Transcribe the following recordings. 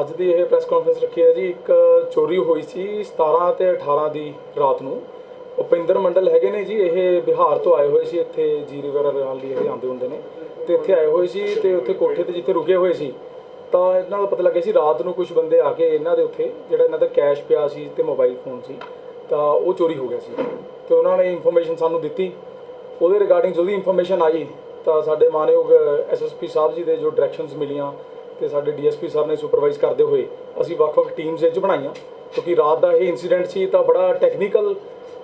ਅੱਜ ਦੀ ਇਹ press conference ਰੱਖੀ ਹੈ ਜੀ, ਇੱਕ ਚੋਰੀ ਹੋਈ ਸੀ 17 ਤੇ 18 ਦੀ ਰਾਤ ਨੂੰ। ਉਪਿੰਦਰ ਮੰਡਲ ਹੈਗੇ ਨੇ ਜੀ, ਇਹ ਬਿਹਾਰ ਤੋਂ ਆਏ ਹੋਏ ਸੀ, ਇੱਥੇ ਜੀਰੀ ਵਗੈਰਾ ਲਗਾਉਣ ਲਈ ਇਹ ਆਉਂਦੇ ਹੁੰਦੇ ਨੇ। ਤੇ ਇੱਥੇ ਆਏ ਹੋਏ ਸੀ ਤੇ ਉੱਥੇ ਕੋਠੇ ਤੇ ਜਿੱਥੇ ਰੁਕੇ ਹੋਏ ਸੀ, ਤਾਂ ਇਹਨਾਂ ਦਾ ਪਤਾ ਲੱਗਿਆ ਸੀ ਰਾਤ ਨੂੰ ਕੁਝ ਬੰਦੇ ਆ ਕੇ ਇਹਨਾਂ ਦੇ ਉੱਥੇ, ਜਿਹੜਾ ਇਹਨਾਂ ਦਾ ਕੈਸ਼ ਪਿਆ ਸੀ ਤੇ ਮੋਬਾਈਲ ਫੋਨ ਸੀ, ਤਾਂ ਉਹ ਚੋਰੀ ਹੋ ਗਿਆ ਸੀ। ਤੇ ਉਹਨਾਂ ਨੇ ਇਨਫੋਰਮੇਸ਼ਨ ਸਾਨੂੰ ਦਿੱਤੀ। ਉਹਦੇ ਰਿਗਾਰਡਿੰਗ ਜਦੋਂ ਇਨਫੋਰਮੇਸ਼ਨ ਆਈ, ਤਾਂ ਸਾਡੇ ਮਾਨਯੋਗ ਐਸਐਸਪੀ ਸਾਹਿਬ ਜੀ ਦੇ ਜੋ ਡਾਇਰੈਕਸ਼ਨਸ ਮਿਲੀਆਂ ਤੇ ਸਾਡੇ ਡੀਐਸਪੀ ਸਾਹਿਬ ਨੇ ਸੁਪਰਵਾਈਜ਼ ਕਰਦੇ ਹੋਏ ਅਸੀਂ ਵੱਖ-ਵੱਖ ਟੀਮਸ ਇਹ 'ਚ ਬਣਾਈਆਂ, ਕਿਉਂਕਿ ਰਾਤ ਦਾ ਇਹ ਇਨਸੀਡੈਂਟ ਸੀ, ਤਾਂ ਬੜਾ ਟੈਕਨੀਕਲ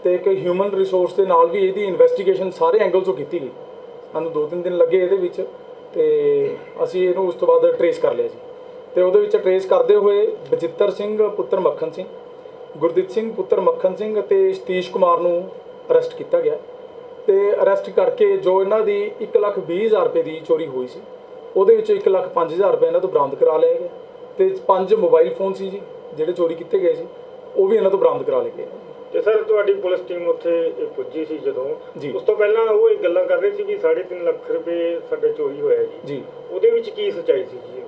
ਤੇ ਇੱਕ ਹਿਊਮਨ ਰਿਸੋਰਸ ਦੇ ਨਾਲ ਵੀ ਇਹਦੀ ਇਨਵੈਸਟੀਗੇਸ਼ਨ ਸਾਰੇ ਐਂਗਲ ਤੋਂ ਕੀਤੀ ਗਈ। ਸਾਨੂੰ ਦੋ ਤਿੰਨ ਦਿਨ ਲੱਗੇ ਇਹਦੇ ਵਿੱਚ ਤੇ ਅਸੀਂ ਇਹਨੂੰ ਉਸ ਤੋਂ ਬਾਅਦ ਟਰੇਸ ਕਰ ਲਿਆ ਜੀ। ਤੇ ਉਹਦੇ ਵਿੱਚ ਟਰੇਸ ਕਰਦੇ ਹੋਏ ਬਜਿੱਤਰ ਸਿੰਘ, ਪੁੱਤਰ ਮੱਖਣ ਸਿੰਘ, ਗੁਰਦੀਪ ਸਿੰਘ, ਪੁੱਤਰ ਮੱਖਣ ਸਿੰਘ ਅਤੇ ਸਤੀਸ਼ ਕੁਮਾਰ ਨੂੰ ਅਰੈਸਟ ਕੀਤਾ ਗਿਆ। ਤੇ ਅਰੈਸਟ ਕਰਕੇ ਜੋ ਇਹਨਾਂ ਦੀ 120000 ਰੁਪਏ ਦੀ ਚੋਰੀ ਹੋਈ ਸੀ। ਉਹਦੇ ਵਿੱਚੋਂ 105000 ਰੁਪਏ ਇਹਨਾਂ ਤੋਂ ਬਰਾਮਦ ਕਰਾ ਲਿਆ ਗਿਆ ਤੇ ਪੰਜ ਮੋਬਾਈਲ ਫੋਨ ਸੀ ਜੀ ਜਿਹੜੇ ਚੋਰੀ ਕੀਤੇ ਗਏ ਸੀ ਉਹ ਵੀ ਇਹਨਾਂ ਤੋਂ ਬਰਾਮਦ ਕਰਾ ਲਏ ਗਏ। ਤੇ ਸਰ ਤੁਹਾਡੀ ਪੁਲਿਸ ਟੀਮ ਉੱਥੇ ਪੁੱਜੀ ਸੀ ਜਦੋਂ। ਉਸ ਤੋਂ ਪਹਿਲਾਂ ਉਹ ਇਹ ਗੱਲਾਂ ਕਰ ਰਹੇ ਸੀ ਵੀ 3.5 ਲੱਖ ਰੁਪਏ ਸਾਡੇ ਚੋਰੀ ਹੋਇਆ ਜੀ। ਜੀ। ਉਹਦੇ ਵਿੱਚ ਕੀ ਸੱਚਾਈ ਸੀ ਜੀ?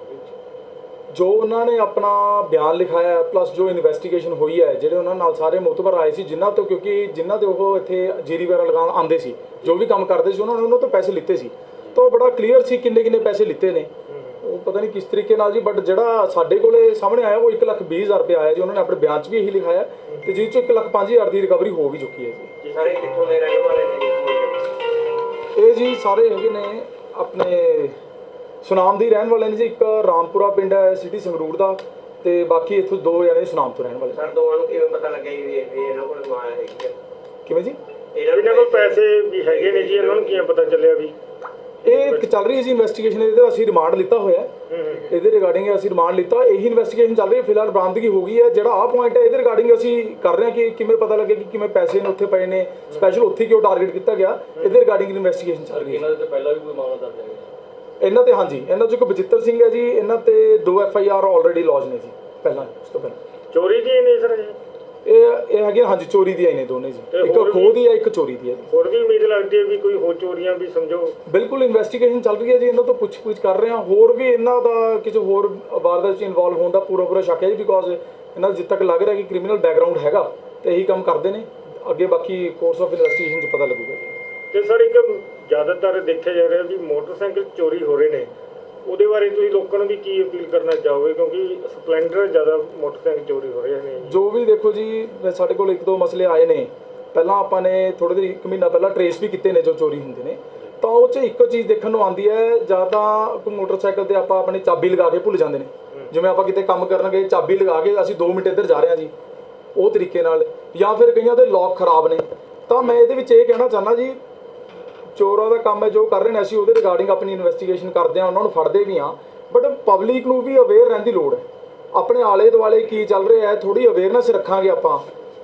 ਜੋ ਉਹਨਾਂ ਨੇ ਆਪਣਾ ਬਿਆਨ ਲਿਖਾਇਆ ਪਲੱਸ ਜੋ ਇਨਵੈਸਟੀਗੇਸ਼ਨ ਹੋਈ ਹੈ ਜਿਹੜੇ ਉਹਨਾਂ ਨਾਲ ਸਾਰੇ ਮੁਤਬਰ ਆਏ ਸੀ ਜਿਨ੍ਹਾਂ ਤੋਂ ਕਿਉਂਕਿ ਜਿਨ੍ਹਾਂ ਦੇ ਉਹ ਇੱਥੇ ਜੀਰੀ ਵਗੈਰਾ ਲਗਾਉਣ ਆਉਂਦੇ ਸੀ ਜੋ ਵੀ ਕੰਮ ਕਰਦੇ ਸੀ ਉਹਨਾਂ ਨੇ ਉਹਨਾਂ ਤੋਂ ਪੈਸੇ ਲਿੱਤੇ ਸੀ। ਤਾਂ ਉਹ ਬੜਾ ਕਲੀਅਰ ਸੀ ਕਿੰਨੇ ਕਿੰਨੇ ਪੈਸੇ ਲਿੱਤੇ ਨੇ। ਉਹ ਪਤਾ ਨਹੀਂ ਕਿਸ ਤਰੀਕੇ ਨਾਲ ਜੀ ਬਟ ਜਿਹੜਾ ਸਾਡੇ ਕੋਲੇ ਸਾਹਮਣੇ ਆਇਆ ਉਹ 120000 ਰੁਪਏ ਆਇਆ ਜੀ। ਉਹਨਾਂ ਨੇ ਆਪਣੇ ਬਿਆਨ 'ਚ ਵੀ ਇਹੀ ਲਿਖਾਇਆ ਤੇ ਜਿਸ ਚੋਂ 105000 ਦੀ ਰਿਕਵਰੀ ਹੋ ਵੀ ਚੁੱਕੀ ਹੈ ਜੀ। ਜੀ ਸਾਰੇ ਕਿੱਥੋਂ ਦੇ ਰਹਿਣ ਵਾਲੇ ਨੇ ਇਹ ਜੀ ਸਾਰੇ ਹੈਗੇ ਨੇ ਆਪਣੇ ਸੁਨਾਮ ਦੀ ਰਹਿਣ ਵਾਲੇ ਨੇ ਜੀ। ਇੱਕ ਰਾਮਪੁਰਾ ਪਿੰਡ ਹੈ ਸਿਟੀ ਸੰਗਰੂਰ ਦਾ ਤੇ ਬਾਕੀ ਇੱਥੋਂ ਦੋ ਜਣੇ ਸੁਨਾਮ ਤੋਂ ਰਹਿਣ ਵਾਲੇ। ਸਰ ਦੋਵਾਂ ਨੂੰ ਕਿਵੇਂ ਪਤਾ ਲੱਗਿਆ ਵੀ ਇਹ ਵੀ ਇਹਨਾਂ ਕੋਲ ਮਾਇਆ ਹੈਗੀ ਹੈ? ਕਿਵੇਂ ਜੀ? ਇਹਨਾਂ ਕੋਲ ਪੈਸੇ ਵੀ ਹੈਗੇ ਨੇ ਜੀ। ਇਹਨਾਂ ਨੂੰ ਕਿਵੇਂ ਪਤਾ ਚੱਲਿਆ ਵੀ? ਇਹ ਇੱਕ ਚੱਲ ਰਹੀ ਹੈ ਜੀ ਇਨਵੈਸਟੀਗੇਸ਼ਨ ਇਹਦੇ ਤੇ ਅਸੀਂ ਰਿਮਾਂਡ ਲਿੱਤਾ ਹੋਇਆ ਇਹਦੇ ਰਿਗਾਰਡਿੰਗ ਅਸੀਂ ਰਿਮਾਂਡ ਲਿੱਤਾ। ਇਹੀ ਇਨਵੈਸਟੀਗੇਸ਼ਨ ਚੱਲ ਰਹੀ ਹੈ ਫਿਲਹਾਲ ਬਰਾਮਦਗੀ ਹੋ ਗਈ ਹੈ। ਜਿਹੜਾ ਆਹ ਪੁਆਇੰਟ ਹੈ ਇਹਦੇ ਰਿਗਾਰਡਿੰਗ ਅਸੀਂ ਕਰ ਰਹੇ ਹਾਂ ਕਿ ਕਿਵੇਂ ਪਤਾ ਲੱਗੇ ਕਿ ਕਿਵੇਂ ਪੈਸੇ ਨੇ ਉੱਥੇ ਪਏ ਨੇ। ਸਪੈਸ਼ਲ ਉੱਥੇ ਕਿਉਂ ਟਾਰਗੇਟ ਕੀਤਾ ਗਿਆ? ਇਹਦੇ ਰਿਗਾਰਡਿੰਗ ਇਨਵੈਸਟੀਗੇਸ਼ਨ ਚੱਲ ਰਹੀ ਹੈ। ਇਹਨਾਂ ਦੇ ਤੇ ਪਹਿਲਾਂ ਵੀ ਕੋਈ ਮਾਮਲਾ ਦਰਜ ਹੈ ਇਹਨਾਂ ਤੇ ਹਾਂਜੀ ਇਹਨਾਂ 'ਚ ਇੱਕ ਬਚਿੱਤਰ ਸਿੰਘ ਹੈ ਜੀ। ਇਹਨਾਂ ਤੇ ਦੋ F I R already lodge ਨੇ ਜੀ ਪਹਿਲਾਂ ਉਸ ਤੋਂ ਪਹਿਲਾਂ। ਚੋਰੀ ਦੀ ਨਹੀਂ ਸਰ ਇਹ ਇਹ ਇਹ ਹੈਗੇ ਹਾਂਜੀ ਚੋਰੀ ਦੀਆਂ ਹੀ ਨੇ ਦੋਨੇ ਜੀ। ਇੱਕ ਖੋਹ ਦੀ ਹੈ ਇੱਕ ਚੋਰੀ ਦੀ ਹੈ ਹੋਰ ਵੀ ਉਮੀਦ ਲੱਗਦੀ ਹੈ ਵੀ ਕੋਈ ਹੋਰ ਚੋਰੀਆਂ ਵੀ ਸਮਝੋ? ਬਿਲਕੁਲ ਇਨਵੈਸਟੀਗੇਸ਼ਨ ਚੱਲ ਰਹੀ ਹੈ ਜੀ ਇਹਨਾਂ ਤੋਂ ਪੁੱਛ-ਪੁੱਛ ਕਰ ਰਹੇ ਹਾਂ। ਹੋਰ ਵੀ ਇਹਨਾਂ ਦਾ ਕਿਸੇ ਹੋਰ ਵਾਰਦਾਤ 'ਚ ਇਨਵੋਲਵ ਹੋਣ ਦਾ ਪੂਰਾ ਪੂਰਾ ਸ਼ੱਕ ਹੈ ਜੀ ਬਿਕੋਜ਼ ਇਹਨਾਂ ਦਾ ਜਿੱਦ ਤੱਕ ਲੱਗ ਰਿਹਾ ਕਿ ਕ੍ਰਿਮੀਨਲ ਬੈਕਗ੍ਰਾਉਂਡ ਹੈਗਾ ਤੇ ਇਹੀ ਕੰਮ ਕਰਦੇ ਨੇ। ਅੱਗੇ ਬਾਕੀ ਕੋਰਸ ਆਫ ਇਨਵੈਸਟੀਗੇਸ਼ਨ 'ਚ ਪਤਾ ਲੱਗੂਗਾ ਜੀ। ਤੇ ਸਰ ਇੱਕ ਜ਼ਿਆਦਾਤਰ ਦੇਖਿਆ ਜਾ ਰਿਹਾ ਵੀ ਮੋਟਰਸਾਈਕਲ ਚੋਰੀ ਹੋ ਰਹੇ ਨੇ। ਉਹਦੇ ਬਾਰੇ ਤੁਸੀਂ ਲੋਕਾਂ ਨੂੰ ਵੀ ਕੀ ਅਪੀਲ ਕਰਨਾ ਚਾਹੋਗੇ? ਕਿਉਂਕਿ ਸਪਲੈਂਡਰ ਜ਼ਿਆਦਾ ਮੋਟਰਸਾਈਕਲ ਚੋਰੀ ਹੋ ਰਹੇ ਨੇ। ਜੋ ਵੀ ਦੇਖੋ ਜੀ ਸਾਡੇ ਕੋਲ ਇੱਕ ਦੋ ਮਸਲੇ ਆਏ ਨੇ। ਪਹਿਲਾਂ ਆਪਾਂ ਨੇ ਥੋੜੇ ਦਿਨ ਇੱਕ ਮਹੀਨਾ ਪਹਿਲਾਂ ਟਰੇਸ ਵੀ ਕੀਤੇ ਨੇ ਜੋ ਚੋਰੀ ਹੁੰਦੇ ਨੇ। ਤਾਂ ਉਹ 'ਚ ਇੱਕੋ ਚੀਜ਼ ਦੇਖਣ ਨੂੰ ਆਉਂਦੀ ਹੈ ਜਾਂ ਤਾਂ ਕੋਈ ਮੋਟਰਸਾਈਕਲ ਤੇ ਆਪਾਂ ਆਪਣੀ ਚਾਬੀ ਲਗਾ ਕੇ ਭੁੱਲ ਜਾਂਦੇ ਨੇ। ਜਿਵੇਂ ਆਪਾਂ ਕਿਤੇ ਕੰਮ ਕਰਨ ਗਏ ਚਾਬੀ ਲਗਾ ਕੇ ਅਸੀਂ 2 ਮਿੰਟ ਇੱਧਰ ਜਾ ਰਹੇ ਹਾਂ ਜੀ ਉਹ ਤਰੀਕੇ ਨਾਲ। ਜਾਂ ਫਿਰ ਕਈਆਂ ਦੇ ਲੌਕ ਖਰਾਬ ਨੇ। ਤਾਂ ਮੈਂ ਇਹਦੇ ਵਿੱਚ ਇਹ ਕਹਿਣਾ ਚਾਹੁੰਦਾ ਜੀ ਚੋਰਾਂ ਦਾ ਕੰਮ ਹੈ, ਜੋ ਕਰ ਰਹੇ ਨੇ, ਅਸੀਂ ਉਹਦੇ ਰਿਗਾਰਡਿੰਗ ਆਪਣੀ ਇਨਵੈਸਟੀਗੇਸ਼ਨ ਕਰਦੇ ਹਾਂ, ਉਹਨਾਂ ਨੂੰ ਫੜਦੇ ਵੀ ਹਾਂ ਬਟ ਪਬਲਿਕ ਨੂੰ ਵੀ ਅਵੇਅਰ ਰਹਿਣ ਦੀ ਲੋੜ ਹੈ। ਆਪਣੇ ਆਲੇ ਦੁਆਲੇ ਕੀ ਚੱਲ ਰਿਹਾ ਹੈ ਥੋੜੀ ਅਵੇਅਰਨੈਸ ਰੱਖਾਂਗੇ ਆਪਾਂ।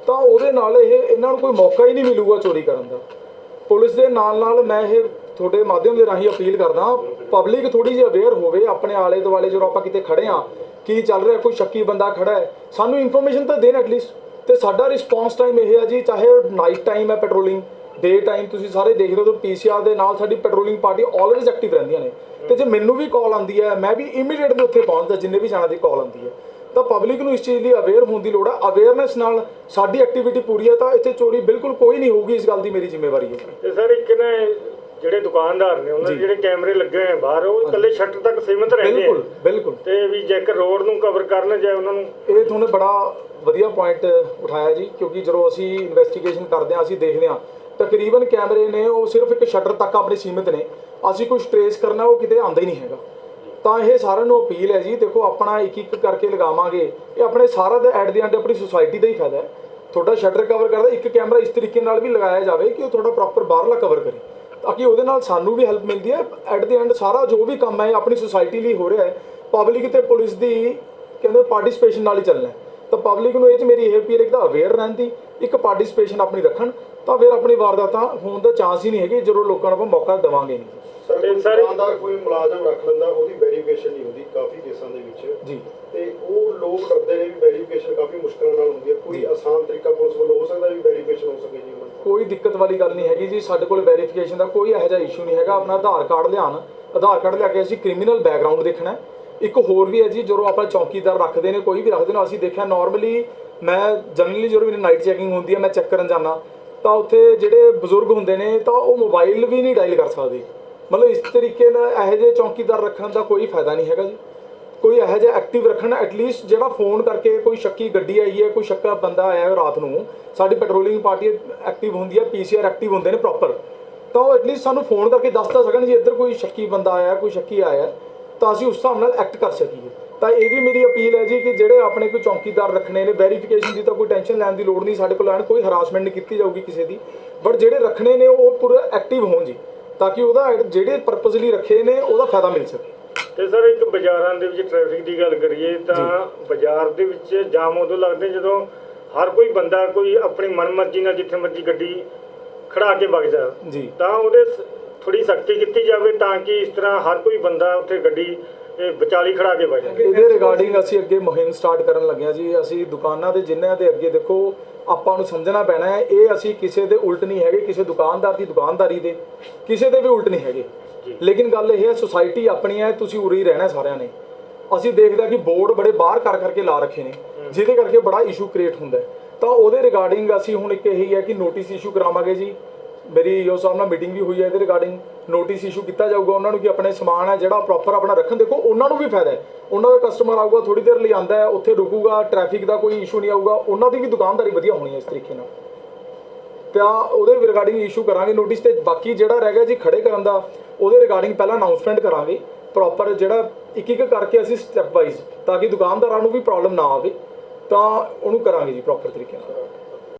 ਤਾਂ ਉਹਦੇ ਨਾਲ ਇਹ, ਇਹਨਾਂ ਨੂੰ ਕੋਈ ਮੌਕਾ ਹੀ ਨਹੀਂ ਮਿਲੂਗਾ ਚੋਰੀ ਕਰਨ ਦਾ। ਪੁਲਿਸ ਦੇ ਨਾਲ ਨਾਲ ਮੈਂ ਇਹ ਤੁਹਾਡੇ ਮਾਧਿਅਮ ਦੇ ਰਾਹੀਂ ਅਪੀਲ ਕਰਦਾ ਪਬਲਿਕ ਥੋੜੀ ਜਿਹੀ ਅਵੇਅਰ ਹੋਵੇ, ਆਪਣੇ ਆਲੇ ਦੁਆਲੇ ਜਦੋਂ ਆਪਾਂ ਕਿਤੇ ਖੜੇ ਆ ਕੀ ਚੱਲ ਰਿਹਾ, ਕੋਈ ਸ਼ੱਕੀ ਬੰਦਾ ਖੜਾ ਹੈ, ਸਾਨੂੰ ਇਨਫੋਰਮੇਸ਼ਨ ਤਾਂ ਦੇਣ ਐਟਲੀਸਟ ਤੇ ਸਾਡਾ ਰਿਸਪੌਂਸ ਟਾਈਮ ਇਹ ਹੈ ਜੀ, ਚਾਹੇ ਨਾਈਟ ਟਾਈਮ ਹੈ ਪੈਟਰੋਲਿੰਗ ਡੇ ਟਾਈਮ ਤੁਸੀਂ ਸਾਰੇ ਦੇਖ ਰਹੇ ਹੋ ਤਾਂ ਪੀਸੀਆਰ ਦੇ ਨਾਲ ਸਾਡੀ ਪੈਟਰੋਲਿੰਗ ਪਾਰਟੀ ਆਲਵੇਜ਼ ਐਕਟਿਵ ਰਹਿੰਦੀਆਂ ਨੇ। ਤੇ ਜੇ ਮੈਨੂੰ ਵੀ ਕਾਲ ਆਉਂਦੀ ਹੈ ਮੈਂ ਵੀ ਇਮੀਡੀਏਟਲੀ ਉੱਥੇ ਪਹੁੰਚਦਾ ਜਿੰਨੇ ਵੀ ਜਾਣਾ ਦੀ ਕਾਲ ਆਉਂਦੀ ਹੈ। ਤਾਂ ਪਬਲਿਕ ਨੂੰ ਇਸ ਚੀਜ਼ ਲਈ ਅਵੇਅਰ ਹੋਣ ਦੀ ਲੋੜ ਹੈ ਅਵੇਅਰਨੈਸ ਨਾਲ ਸਾਡੀ ਐਕਟੀਵਿਟੀ ਪੂਰੀ ਹੈ ਤਾਂ ਇੱਥੇ ਚੋਰੀ ਬਿਲਕੁਲ ਕੋਈ ਨਹੀਂ ਹੋਊਗੀ ਇਸ ਗੱਲ ਦੀ ਮੇਰੀ ਜ਼ਿੰਮੇਵਾਰੀ ਹੈ। ਤੇ ਸਰ ਇੱਕ ਨਾ ਜਿਹੜੇ ਦੁਕਾਨਦਾਰ ਨੇ ਉਹਨਾਂ ਦੇ ਜਿਹੜੇ ਕੈਮਰੇ ਲੱਗੇ ਹੋਏ ਆ ਬਾਹਰ ਉਹ ਇਕੱਲੇ ਸ਼ਟਰ ਤੱਕ ਸੀਮਿਤ ਰਹਿੰਦੇ ਬਿਲਕੁਲ ਆ। ਬਿਲਕੁਲ ਤੇ ਵੀ ਜੇਕਰ ਰੋਡ ਨੂੰ ਕਵਰ ਕਰਨ ਜਾਂ ਉਹਨਾਂ ਨੂੰ ਇਹ ਤੁਹਾਨੂੰ ਬੜਾ ਵਧੀਆ ਪੁਆਇੰਟ ਉਠਾਇਆ ਜੀ ਕਿਉਂਕਿ ਜਦੋਂ ਅਸੀਂ ਇਨਵੈਸਟੀਗੇਸ਼ਨ ਕਰਦੇ ਹਾਂ ਅਸੀਂ ਦੇਖਦੇ ਹਾਂ ਤਕਰੀਬਨ ਕੈਮਰੇ ਨੇ, ਉਹ ਸਿਰਫ ਇੱਕ ਸ਼ਟਰ ਤੱਕ ਆਪਣੇ ਸੀਮਿਤ ਨੇ। ਅਸੀਂ ਕੁਝ ਟਰੇਸ ਕਰਨਾ, ਉਹ ਕਿਤੇ ਆਂਦਾ ਹੀ ਨਹੀਂ ਹੈਗਾ। ਤਾਂ ਇਹ ਸਾਰਿਆਂ ਨੂੰ ਅਪੀਲ ਹੈ ਜੀ, ਦੇਖੋ ਆਪਣਾ ਇੱਕ ਇੱਕ ਕਰਕੇ ਲਗਾਵਾਂਗੇ। ਇਹ ਆਪਣੇ ਸਾਰਾ ਦਾ ਐਟ ਦੀ ਐਂਡ ਆਪਣੀ ਸੁਸਾਇਟੀ ਦਾ ਹੀ ਫਾਇਦਾ ਹੈ। ਤੁਹਾਡਾ ਸ਼ਟਰ ਕਵਰ ਕਰਦਾ, ਇੱਕ ਕੈਮਰਾ ਇਸ ਤਰੀਕੇ ਨਾਲ ਵੀ ਲਗਾਇਆ ਜਾਵੇ ਕਿ ਉਹ ਤੁਹਾਡਾ ਪ੍ਰੋਪਰ ਬਾਹਰਲਾ ਕਵਰ ਕਰੇ। ਤਾਂ ਕਿ ਉਹਦੇ ਨਾਲ ਸਾਨੂੰ ਵੀ ਹੈਲਪ ਮਿਲਦੀ ਹੈ। ਐਟ ਦੀ ਐਂਡ ਸਾਰਾ ਜੋ ਵੀ ਕੰਮ ਹੈ, ਆਪਣੀ ਸੁਸਾਇਟੀ ਲਈ ਹੋ ਰਿਹਾ ਹੈ ਪਬਲਿਕ ਤੇ ਪੁਲਿਸ ਦੀ ਕਹਿੰਦੇ ਪਾਰਟਿਸਿਪੇਸ਼ਨ ਨਾਲ ਹੀ ਚੱਲਣਾ ਹੈ। ਤਾਂ ਪਬਲਿਕ ਨੂੰ ਇਹ ਚ ਮੇਰੀ ਇਹ ਅਪੀਲ ਹੈ ਕਿ ਅਵੇਅਰ ਰਹਿਣ ਦੀ ਇੱਕ ਪਾਰਟਿਸਿਪੇਸ਼ਨ ਆਪਣੀ ਰੱਖਣ ਤਾਂ ਫਿਰ ਆਪਣੀ ਵਾਰਦਾਤਾਂ ਹੋਣ ਦਾ ਚਾਂਸ ਹੀ ਨਹੀਂ ਹੈਗੇ ਜਦੋਂ ਲੋਕਾਂ ਨੂੰ ਆਪਾਂ ਮੌਕਾ ਦੇਵਾਂਗੇ ਨਹੀਂ। ਸਰ ਤੇ ਦੁਕਾਨਦਾਰ ਕੋਈ ਮੁਲਾਜ਼ਮ ਰੱਖ ਲੈਂਦਾ ਉਹਦੀ ਵੈਰੀਫਿਕੇਸ਼ਨ ਨਹੀਂ ਹੁੰਦੀ ਕਾਫੀ ਕੇਸਾਂ ਦੇ ਵਿੱਚ। ਜੀ। ਤੇ ਉਹ ਲੋਕ ਡਰਦੇ ਨੇ ਵੀ ਵੈਰੀਫਿਕੇਸ਼ਨ ਕਾਫੀ ਮੁਸ਼ਕਲਾਂ ਨਾਲ ਹੁੰਦੀ ਹੈ ਕੋਈ ਆਸਾਨ ਤਰੀਕਾ ਪੁਲਿਸ ਵੱਲੋਂ ਹੋ ਸਕਦਾ ਵੀ ਵੈਰੀਫਿਕੇਸ਼ਨ ਹੋ ਸਕੇ ਜੀ ਕੋਈ ਦਿੱਕਤ ਵਾਲੀ ਗੱਲ ਨਹੀਂ ਹੈਗੀ ਜੀ ਸਾਡੇ ਕੋਲ ਵੈਰੀਫਿਕੇਸ਼ਨ ਦਾ ਕੋਈ ਇਹੋ ਜਿਹਾ ਇਸ਼ੂ ਨਹੀਂ ਹੈਗਾ ਆਪਣਾ ਆਧਾਰ ਕਾਰਡ ਲਿਆਉਣ ਆਧਾਰ ਕਾਰਡ ਲਿਆ ਕੇ ਅਸੀਂ ਕ੍ਰਿਮੀਨਲ ਬੈਕਗ੍ਰਾਉਂਡ ਦੇਖਣਾ ਹੈ। ਇੱਕ ਹੋਰ ਵੀ ਹੈ ਜੀ, ਜਦੋਂ ਆਪਾਂ ਚੌਕੀਦਾਰ ਰੱਖਦੇ ਨੇ, ਕੋਈ ਵੀ ਰੱਖਦੇ ਨੇ, ਅਸੀਂ ਦੇਖਿਆ ਨਾਰਮਲੀ ਮੈਂ ਜਨਰਲੀ ਜਦੋਂ ਮੇਰੀ ਨਾਈਟ ਚੈਕਿੰਗ ਹੁੰਦੀ ਹੈ, ਮੈਂ ਚੈੱਕ ਕਰਨ ਜਾਂਦਾ, ਤਾਂ ਉੱਥੇ ਜਿਹੜੇ ਬਜ਼ੁਰਗ ਹੁੰਦੇ ਨੇ, ਤਾਂ ਉਹ ਮੋਬਾਈਲ ਵੀ ਨਹੀਂ ਡਾਇਲ ਕਰ ਸਕਦੇ। ਮਤਲਬ ਇਸ ਤਰੀਕੇ ਨਾਲ ਇਹੋ ਜਿਹੇ ਚੌਕੀਦਾਰ ਰੱਖਣ ਦਾ ਕੋਈ ਫਾਇਦਾ ਨਹੀਂ ਹੈਗਾ ਜੀ। ਕੋਈ ਇਹੋ ਜਿਹਾ ਐਕਟਿਵ ਰੱਖਣ ਐਟਲੀਸਟ ਜਿਹੜਾ ਫੋਨ ਕਰਕੇ ਕੋਈ ਸ਼ੱਕੀ ਗੱਡੀ ਆਈ ਹੈ, ਕੋਈ ਸ਼ੱਕਾ ਬੰਦਾ ਆਇਆ ਹੈ ਰਾਤ ਨੂੰ, ਸਾਡੀ ਪੈਟਰੋਲਿੰਗ ਪਾਰਟੀ ਐਕਟਿਵ ਹੁੰਦੀ ਹੈ ਪੀਸੀਆਰ ਐਕਟਿਵ ਹੁੰਦੇ ਨੇ ਪ੍ਰੋਪਰ ਤਾਂ ਉਹ ਐਟਲੀਸਟ ਸਾਨੂੰ ਫੋਨ ਕਰਕੇ ਦੱਸ ਤਾਂ ਸਕਣ ਜੀ, ਇੱਧਰ ਕੋਈ ਸ਼ੱਕੀ ਬੰਦਾ ਆਇਆ, ਕੋਈ ਸ਼ੱਕੀ ਆਇਆ। ਤਾਂ ਅਸੀਂ ਉਸ ਹਿਸਾਬ ਨਾਲ ਐਕਟ ਕਰ ਸਕੀਏ। ਤਾਂ ਇਹ ਵੀ ਮੇਰੀ ਅਪੀਲ ਹੈ ਜੀ ਕਿ ਜਿਹੜੇ ਆਪਣੇ ਕੋਈ ਚੌਕੀਦਾਰ ਰੱਖਣੇ ਨੇ ਵੈਰੀਫਿਕੇਸ਼ਨ ਦੀ ਤਾਂ ਕੋਈ ਟੈਨਸ਼ਨ ਲੈਣ ਦੀ ਲੋੜ ਨਹੀਂ ਸਾਡੇ ਕੋਲ ਐਨ ਕੋਈ ਹਰਾਸਮੈਂਟ ਨਹੀਂ ਕੀਤੀ ਜਾਊਗੀ ਕਿਸੇ ਦੀ। ਬਟ ਜਿਹੜੇ ਰੱਖਣੇ ਨੇ ਉਹ ਪੂਰਾ ਐਕਟਿਵ ਹੋਣ ਜੀ ਤਾਂ ਕਿ ਉਹਦਾ ਜਿਹੜੇ ਪਰਪਸ ਲਈ ਰੱਖੇ ਨੇ ਉਹਦਾ ਫਾਇਦਾ ਮਿਲ ਸਕੇ। ਤੇ ਸਰ ਇੱਕ ਬਾਜ਼ਾਰਾਂ ਦੇ ਵਿੱਚ ਟ੍ਰੈਫਿਕ ਦੀ ਗੱਲ ਕਰੀਏ ਤਾਂ ਬਾਜ਼ਾਰ ਦੇ ਵਿੱਚ ਜਾਮ ਉਦੋਂ ਲੱਗਦੇ ਜਦੋਂ ਹਰ ਕੋਈ ਬੰਦਾ ਕੋਈ ਆਪਣੀ ਮਨਮਰਜ਼ੀ ਨਾਲ ਜਿੱਥੇ ਮਰਜ਼ੀ ਗੱਡੀ ਖੜਾ ਕੇ ਵਗ ਜਾ। ਜੀ। ਤਾਂ ਉਹਦੇ ਥੋੜੀ ਸਖਤੀ ਕੀਤੀ ਜਾਵੇ ਤਾਂ ਕਿ ਇਸ ਤਰ੍ਹਾਂ ਹਰ ਕੋਈ ਬੰਦਾ ਉੱਥੇ ਗੱਡੀ ਵਿਚਾਲੀ ਖੜਾ ਕੇ ਵਗ ਜਾਵੇ। ਇਹਦੇ ਰਿਗਾਰਡਿੰਗ ਅਸੀਂ ਅੱਗੇ ਮੁਹਿੰਮ ਸਟਾਰਟ ਕਰਨ ਲੱਗੇ ਹਾਂ ਜੀ। ਅਸੀਂ ਦੁਕਾਨਾਂ ਦੇ ਜਿਨ੍ਹਾਂ ਦੇ ਅੱਗੇ ਦੇਖੋ ਆਪਾਂ ਨੂੰ ਸਮਝਣਾ ਪੈਣਾ ਹੈ ਇਹ ਅਸੀਂ ਕਿਸੇ ਦੇ ਉਲਟ ਨਹੀਂ ਹੈਗੇ ਕਿਸੇ ਦੁਕਾਨਦਾਰ ਦੀ ਦੁਕਾਨਦਾਰੀ ਦੇ। ਕਿਸੇ ਦੇ ਵੀ ਉਲਟ ਨਹੀਂ ਹੈਗੇ। ਲੇਕਿਨ ਗੱਲ ਇਹ ਹੈ ਸੁਸਾਇਟੀ ਆਪਣੀ ਹੈ ਤੁਸੀਂ ਉਰੇ ਹੀ ਰਹਿਣਾ ਸਾਰਿਆਂ ਨੇ। ਅਸੀਂ ਦੇਖਦੇ ਕਿ ਬੋਰਡ ਬੜੇ ਬਾਹਰ ਕਰ ਕਰਕੇ ਲਾ ਰੱਖੇ ਨੇ ਜਿਹਦੇ ਕਰਕੇ ਬੜਾ ਇਸ਼ੂ ਕ੍ਰੀਏਟ ਹੁੰਦਾ ਤਾਂ ਉਹਦੇ ਰਿਗਾਰਡਿੰਗ ਅਸੀਂ ਹੁਣ ਇੱਕ ਇਹੀ ਹੈ ਕਿ ਨੋਟਿਸ ਇਸ਼ੂ ਕਰਾਵਾਂਗੇ ਜੀ। ਮੇਰੀ ਯੋ ਸਾਹਿਬ ਨਾਲ ਮੀਟਿੰਗ ਵੀ ਹੋਈ ਹੈ ਇਹਦੇ ਰਿਗਾਰਡਿੰਗ ਨੋਟਿਸ ਇਸ਼ੂ ਕੀਤਾ ਜਾਊਗਾ ਉਹਨਾਂ ਨੂੰ ਕਿ ਆਪਣੇ ਸਮਾਨ ਹੈ, ਜਿਹੜਾ ਪ੍ਰੋਪਰ ਆਪਣਾ ਰੱਖਣ, ਦੇਖੋ ਉਹਨਾਂ ਨੂੰ ਵੀ ਫਾਇਦਾ ਹੈ। ਉਹਨਾਂ ਦਾ ਕਸਟਮਰ ਆਊਗਾ ਥੋੜੀ ਦੇਰ ਲਈ ਆਂਦਾ ਹੈ, ਉੱਥੇ ਰੁਕੂਗਾ ਟ੍ਰੈਫਿਕ ਦਾ ਕੋਈ ਇਸ਼ੂ ਨਹੀਂ ਆਊਗਾ, ਉਹਨਾਂ ਦੀ ਵੀ ਦੁਕਾਨਦਾਰੀ ਵਧੀਆ ਹੋਣੀ ਹੈ ਇਸ ਤਰੀਕੇ ਨਾਲ। ਤਾਂ ਉਹਦੇ ਰਿਗਾਰਡਿੰਗ ਇਸ਼ੂ ਕਰਾਂਗੇ ਨੋਟਿਸ ਤੇ, ਬਾਕੀ ਜਿਹੜਾ ਰਹਿ ਗਿਆ ਜੀ ਖੜੇ ਕਰਨ ਦਾ, ਉਹਦੇ ਰਿਗਾਰਡਿੰਗ ਪਹਿਲਾਂ ਅਨਾਉਂਸਮੈਂਟ ਕਰਾਂਗੇ ਪ੍ਰੋਪਰ ਜਿਹੜਾ ਇੱਕ ਇੱਕ ਕਰਕੇ ਅਸੀਂ ਸਟੈਪ ਵਾਈਜ਼ ਤਾਂ ਕਿ ਦੁਕਾਨਦਾਰਾਂ ਨੂੰ ਵੀ ਪ੍ਰੋਬਲਮ ਨਾ ਆਵੇ, ਤਾਂ ਉਹਨੂੰ ਕਰਾਂਗੇ ਜੀ ਪ੍ਰੋਪਰ ਤਰੀਕੇ ਨਾਲ।